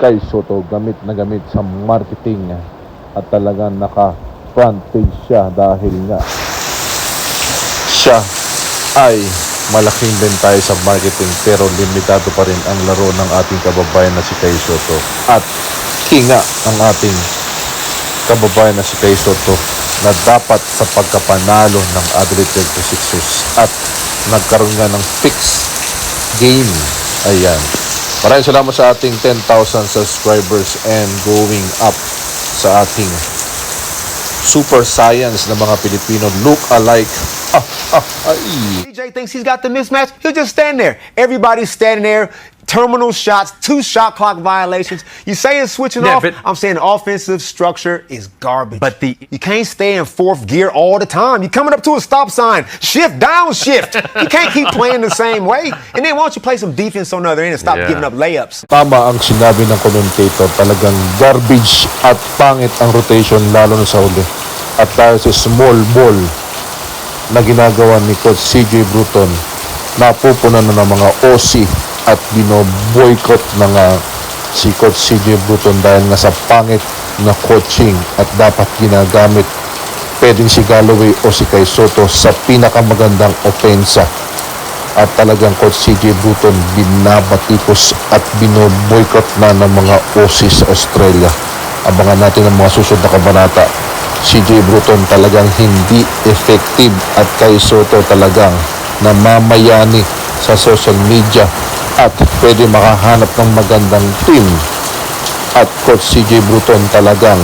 kay Soto gamit na gamit sa marketing at talagang naka front page siya dahil nga siya ay malaking bentahe sa marketing pero limitado pa rin ang laro ng ating kababayan na si Kay Soto at kinga ang ating kababayan na si Kay Soto na dapat sa pagkapanalo ng Adelaide 36ers at nagkaroon nga ng fixed game. Ayan. Maraming salamat sa ating 10,000 subscribers and going up sa ating super science na mga Pilipino look alike. Ah, ah. DJ thinks he's got the mismatch, he'll just stand there. Everybody's standing there, terminal shots, two shot clock violations. You say it's switching Yeah, off. but- I'm saying the offensive structure is garbage. But the- you can't stay in fourth gear all the time. You're coming up to a stop sign, shift down, shift. you can't keep playing the same way. And then why don't you play some defense on the other end and stop Yeah. giving up layups? Tama ang sinabi ng commentator, talagang garbage at pangit ang rotation lalo na sa huli. At dahil sa small ball na ginagawa ni Coach CJ Bruton, napupunan na ng mga OC at binoboycott na nga si Coach CJ Bruton dahil nga sa pangit na coaching at dapat ginagamit pwedeng si Galloway o si Kay Soto sa pinakamagandang opensa at talagang coach CJ Bruton binabatikos at binoboycott na ng mga OC sa Australia. Abangan natin ang mga susunod na kabanata. CJ Bruton talagang hindi effective at kay Soto talagang namamayani sa social media at pwede makahanap ng magandang team. At coach CJ Bruton talagang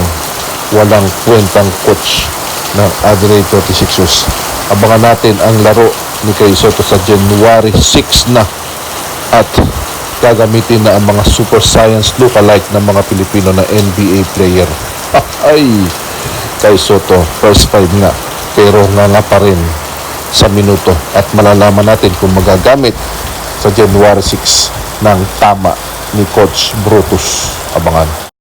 walang kwentang coach ng Adelaide 36ers. Abangan natin ang laro ni Kay Soto sa January 6 na at gagamitin na ang mga super science lookalike ng mga Pilipino na NBA player. Ay, Kay Soto, first five nga. Pero nga nga pa rin sa minuto at malalaman natin kung magagamit sa January 6 ng tama ni Coach Brutus. Abangan.